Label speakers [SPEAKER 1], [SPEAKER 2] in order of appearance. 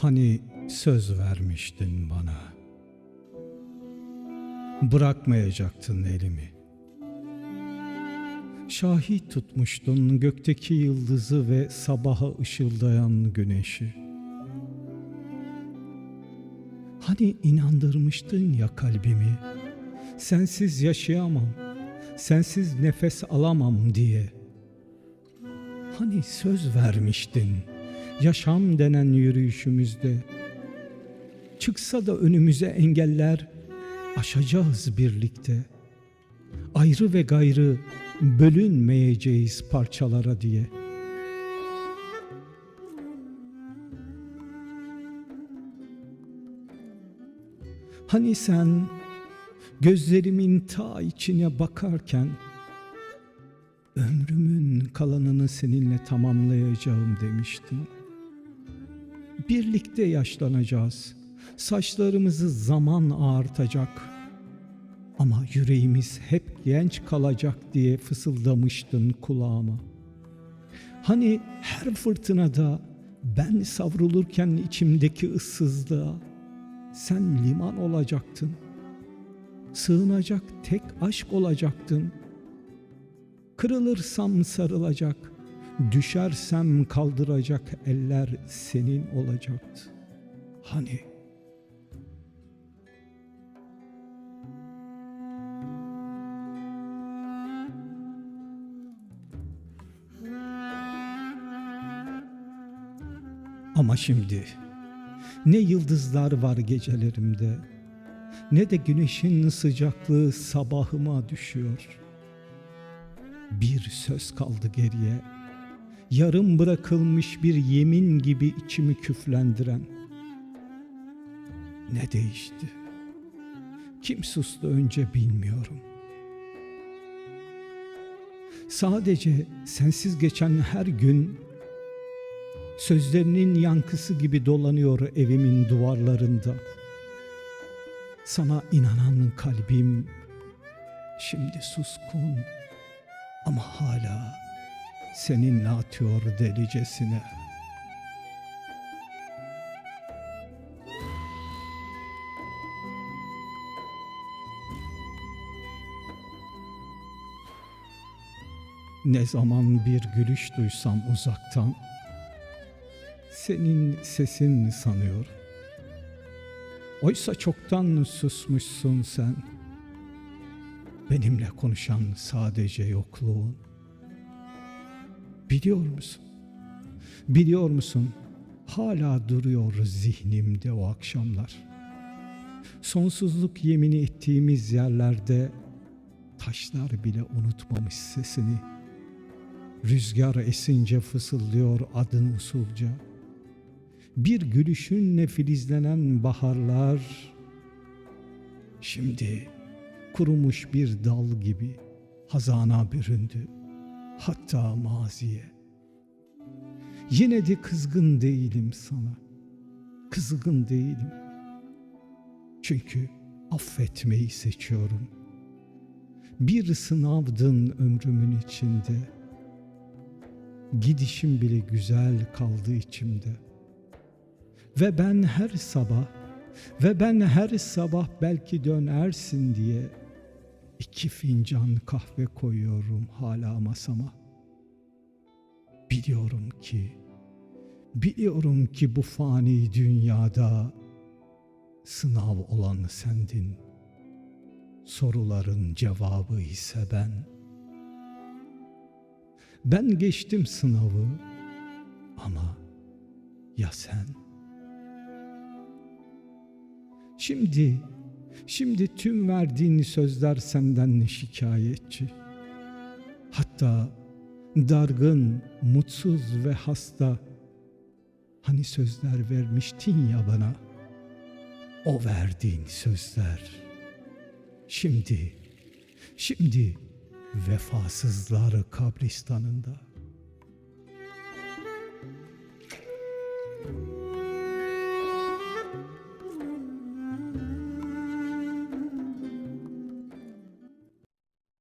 [SPEAKER 1] Hani söz vermiştin bana. Bırakmayacaktın elimi. Şahit tutmuştun gökteki yıldızı ve sabaha ışıldayan güneşi. Hani inandırmıştın ya kalbimi. Sensiz yaşayamam, sensiz nefes alamam diye. Hani söz vermiştin yaşam denen yürüyüşümüzde. Çıksa da önümüze engeller aşacağız birlikte. Ayrı ve gayrı bölünmeyeceğiz parçalara diye. Hani sen gözlerimin ta içine bakarken ömrümün kalanını seninle tamamlayacağım demiştin. Birlikte yaşlanacağız. Saçlarımızı zaman ağartacak. Ama yüreğimiz hep genç kalacak diye fısıldamıştın kulağıma. Hani her fırtınada ben savrulurken içimdeki ıssızlığa sen liman olacaktın. Sığınacak tek aşk olacaktın. Kırılırsam sarılacak, düşersem kaldıracak eller senin olacaktı. Hani Ama şimdi ne yıldızlar var gecelerimde ne de güneşin sıcaklığı sabahıma düşüyor. Bir söz kaldı geriye. Yarım bırakılmış bir yemin gibi içimi küflendiren. Ne değişti? Kim sustu önce bilmiyorum. Sadece sensiz geçen her gün sözlerinin yankısı gibi dolanıyor evimin duvarlarında. Sana inanan kalbim şimdi suskun ama hala seninle atıyor delicesine. Ne zaman bir gülüş duysam uzaktan senin sesin sanıyorum. Oysa çoktan susmuşsun sen. Benimle konuşan sadece yokluğun. Biliyor musun? Biliyor musun? Hala duruyor zihnimde o akşamlar. Sonsuzluk yemini ettiğimiz yerlerde taşlar bile unutmamış sesini. Rüzgar esince fısıldıyor adın usulca. Bir gülüşünle filizlenen baharlar şimdi kurumuş bir dal gibi hazana büründü hatta maziye. Yine de kızgın değilim sana. Kızgın değilim. Çünkü affetmeyi seçiyorum. Bir sınavdın ömrümün içinde. Gidişim bile güzel kaldı içimde. Ve ben her sabah ve ben her sabah belki dönersin diye iki fincan kahve koyuyorum hala masama. Biliyorum ki, biliyorum ki bu fani dünyada sınav olan sendin. Soruların cevabı ise ben. Ben geçtim sınavı ama ya sen? Şimdi, şimdi tüm verdiğin sözler senden şikayetçi. Hatta dargın, mutsuz ve hasta. Hani sözler vermiştin ya bana. O verdiğin sözler. Şimdi, şimdi vefasızlar kabristanında.